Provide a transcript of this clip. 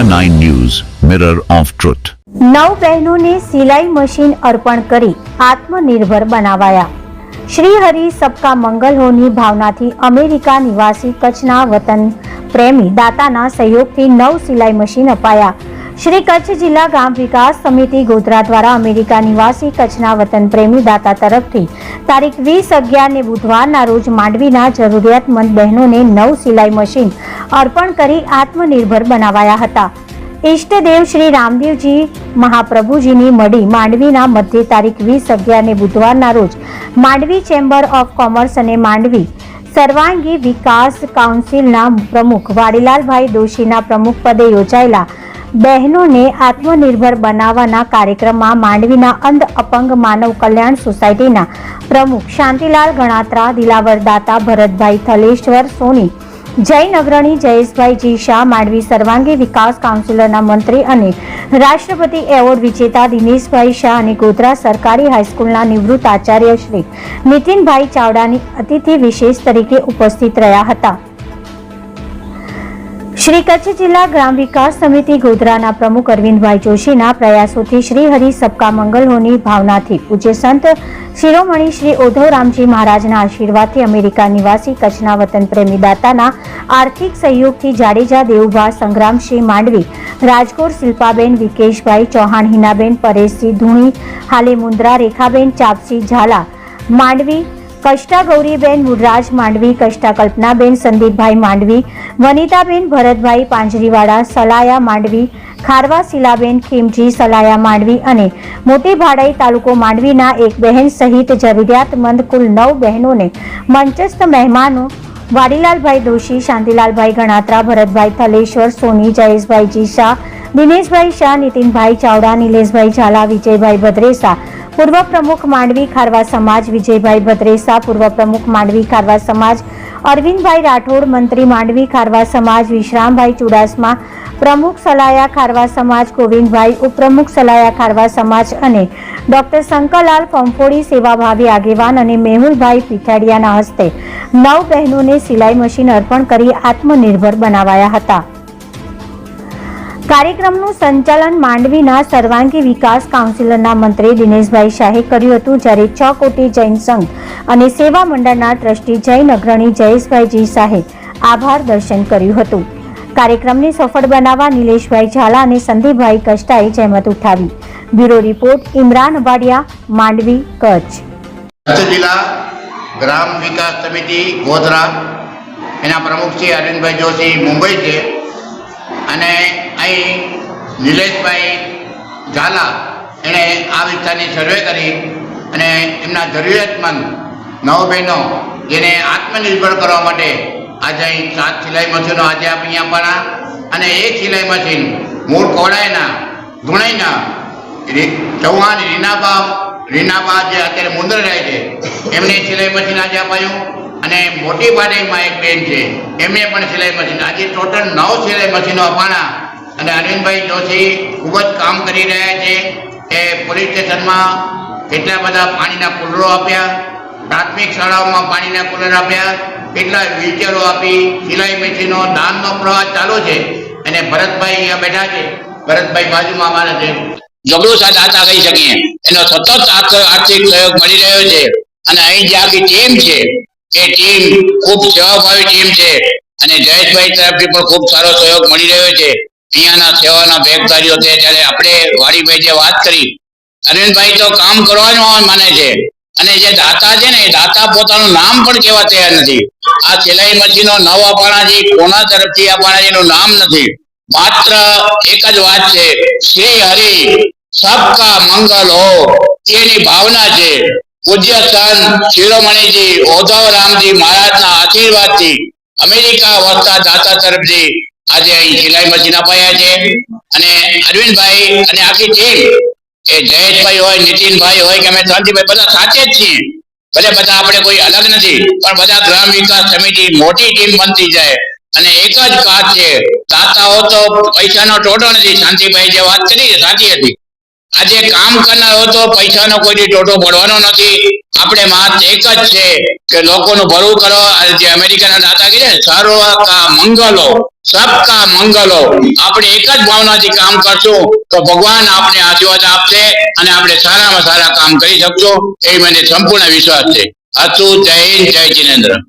India 9 News, Mirror of Truth. નવ બહેનોને સિલાઈ મશીન અર્પણ કરી આત્મનિર્ભર બનાવાયા શ્રી હરિ સબકા મંગલ હોની ભાવનાથી અમેરિકા નિવાસી કચ્છના વતન પ્રેમી દાતાના સહયોગથી નવ સિલાઈ મશીન અપાયા શ્રી કચ્છ જિલ્લા ગામ વિકાસ સમિતિ ગોધરા દ્વારા અમેરિકા નિવાસી કચ્છના વતન પ્રેમી દાતા તરફથી તારીખ વીસ અગિયાર ને બુધવારના રોજ માંડવીના જરૂરિયાતમંદ બહેનોને નવ સિલાઈ મશીન અર્પણ કરી આત્મનિર્ભર બનાવાયા હતા. ઈષ્ટદેવ શ્રી રામદેવજી મહાપ્રભુજીની મળી માંડવીના મધ્ય તારીખ વીસ અગિયારને બુધવારના રોજ માંડવી ચેમ્બર ઓફ કોમર્સ અને માંડવી સર્વાંગી વિકાસ કાઉન્સિલના પ્રમુખ વાડીલાલભાઈ દોશીના પ્રમુખ પદે યોજાયેલા બહેનોને આત્મનિર્ભર બનાવવાના કાર્યક્રમમાં માંડવીના અંધ અપંગ માનવ કલ્યાણ સોસાયટીના પ્રમુખ શાંતિલાલ ગણાત્રા, દિલાવરદાતા ભરતભાઈ થલેશ્વર, સોની જૈન અગ્રણી જયેશભાઈ જી શાહ, માંડવી સર્વાંગી વિકાસ કાઉન્સિલરના મંત્રી અને રાષ્ટ્રપતિ એવોર્ડ વિજેતા દિનેશભાઈ શાહ અને ગોધરા સરકારી હાઈસ્કૂલના નિવૃત્ત આચાર્ય શ્રી નીતિનભાઈ ચાવડાની અતિથિ વિશેષ તરીકે ઉપસ્થિત રહ્યા હતા. શ્રી કચ્છ જિલ્લા ગ્રામ વિકાસ સમિતિ ગોધરાના પ્રમુખ અરવિંદભાઈ જોશીના પ્રયાસોથી શ્રી હરિ સબકા મંગલ હોની ભાવનાથી પૂજ્ય સંત શિરોમણી શ્રી ઉદ્ધવરામજી મહારાજના આશીર્વાદથી અમેરિકા નિવાસી કચ્છના વતન પ્રેમી દાતાના આર્થિક સહયોગથી જાડેજા દેવુભા સંગ્રામસિંહ માંડવી રાજકોટ શિલ્પાબેન વિકેશભાઈ ચૌહાણ, હિનાબેન પરેશસિંહ ધૂણી, હાલે મુન્દ્રા રેખાબેન ચાપસી ઝાલા, માંડવી કષ્ટા ગૌરીબેન મુરરાજ માંડવી કષ્ટા કલ્પનાબેન સંદીપભાઈ માંડવી, વનિતાબેન ભરતભાઈ પાંજરીવાળા, સલાયા માંડવી, ખારવા શિલાબેન ખીમજી, સલાયા માંડવી અને મોટી ભાડાઈ તાલુકો માંડવીના એક બહેન સહિત જરૂરિયાતમંદ કુલ નવ બહેનોને મંચસ્થ મહેમાનો વાડીલાલભાઈ દોશી, શાંતિલાલભાઈ ગણાત્રા, ભરતભાઈ થલેશ્વર, સોની જયેશભાઈ જી શાહ દિનેશભાઈ શાહ, નીતિનભાઈ ચાવડા, નિલેશભાઈ ઝાલા, વિજયભાઈ ભદ્રેસા. પૂર્વ પ્રમુખ માંડવી ખારવા સમાજ, વિજયભાઈ ભદ્રેસા. પૂર્વ પ્રમુખ માંડવી ખારવા સમાજ, અરવિંદભાઈ રાઠોડ. મંત્રી માંડવી ખારવા સમાજ, વિશ્રામભાઈ ચુડાસમા. પ્રમુખ સલાયા ખારવા સમાજ, ગોવિંદભાઈ ઉપપ્રમુખ સલાયા ખારવા સમાજ અને ડોક્ટર શંકરલાલ કંફોડી સેવાભાવી આગેવાન અને મેહુલભાઈ પીઠાડિયાના હસ્તે નવ બહેનોને સિલાઈ મશીન અર્પણ કરી આત્મનિર્ભર બનાવાયા હતા. કાર્યક્રમનું સંચાલન માંડવીના સર્વાંગી વિકાસ કાઉન્સિલરના મંત્રી દિનેશભાઈ શાહે કર્યું હતું, જ્યારે છ કોટી જૈન સંઘ અને સેવા મંડળના ટ્રસ્ટી જૈન અગ્રણી જયેશભાઈજી શાહે આભાર દર્શન કર્યું હતું. કાર્યક્રમને સફળ બનાવવા નિલેશભાઈ ઝાલા અને સંદીપભાઈ કષ્ટાએ જહેમત ઉઠાવી. Bureau report, Imran Abadiya Mandvi, Kutch. Kutch જિલ્લા ગ્રામ વિકાસ સમિતિ ગોધરા. એના પ્રમુખ છે અરવિંદભાઈ જોશી મુંબઈ છે. અને અહીં નિલેશભાઈ ઝાલા એણે આ વિસ્તારની સર્વે કરી અને એમના જરૂરિયાતમંદ નવ બહેનો જેને આત્મનિર્ભર કરવા માટે આજે અહીં સાત સિલાઈ મશીનો આજે આપણે આપવાના અને એ સિલાઈ મશીન મૂળ કોડાઈના, ધુણાઈના ચૌહાણ, રીનાબા રીનાબા જે અત્યારે મુંદર રહે છે, એમને સિલાઈ મશીન આજે અપાયું અને મોટી પાટીમાં એક બેન છે, એમને પણ સિલાઈ મશીન, આજે ટોટલ નવ સિલાઈ મશીનો અપાણા અને અરવિંદભાઈ જોશી ખૂબ જ કામ કરી રહ્યા છે એ પોલીસ સ્ટેશનમાં કેટલા બધા પાણીના કુલરો આપ્યા, પ્રાથમિક શાળાઓમાં પાણીના કુલર આપ્યા, કેટલા વ્હીલચેરો આપી, સિલાઈ મશીનો, દાનનો પ્રવાહ ચાલુ છે અને ભરતભાઈ અહીંયા બેઠા છે. ભરતભાઈ બાજુમાં અમારા છે. જબરો સાથ દાતા કહી શકીએ. એનો સતત આર્થ- આર્થિક સહયોગ મળી રહ્યો છે અને અહીં જે આખી ટીમ છે એ ટીમ ખૂબ સેવાભાવી ટીમ છે અને જયેશભાઈ તરફથી પણ ખૂબ સારો સહયોગ મળી રહ્યો છે. અહીંયાના સેવાના ભેગદારીઓ છે ત્યારે આપણે વાડીભાઈ જે વાત કરી, અરવિંદભાઈ તો કામ કરવાનું માને છે. અને જે દાતા છે ને, એ દાતા પોતાનું નામ પણ કેવા તૈયાર નથી. આ સિલાઈ મશીનો નવ અપાણાજી, કોના તરફથી અપાણાજી નું નામ નથી. માત્ર એક જ વાત છે, શ્રી હરિ, સબકા મંગલ હો એની ભાવના છે. પૂજ્ય સંત શિરોમણીજી ઓધવ રામજી મહારાજના આશીર્વાદથી અમેરિકા વસતા દાતા તરફથી આજે અહીં સિલાઈ મશીન અપાયા છે. અને અરવિંદભાઈ અને આખી ટીમ એ જયેશભાઈ હોય, નીતિનભાઈ હોય, કે અમે શાંતિભાઈ, બધા સાથે જ છીએ. ભલે બધા આપણે કોઈ અલગ નથી, પણ બધા ગ્રામ વિકાસ સમિતિ મોટી ટીમ બનતી જાય. અને એક જ કાચ છે દાતાઓ તો પૈસાનો ટોટો નથી. શાંતિભાઈ જે વાત કરી સાચી હતી. આજે કામ કરનારો તો પૈસાનો કોઈ ટોટો પડવાનો નથી. આપણે માત્ર એક જ છે કે લોકોનું ભલું કરો. અને જે અમેરિકાના દાતા કહે સર્વ કા મંગલો સબકા મંગલો. આપણે એક જ ભાવનાથી કામ કરશું તો ભગવાન આપણે આશીર્વાદ આપશે અને આપણે સારામાં સારા કામ કરી શકશું. એ મને સંપૂર્ણ વિશ્વાસ છે. અતુ જય જય જિનેન્દ્ર.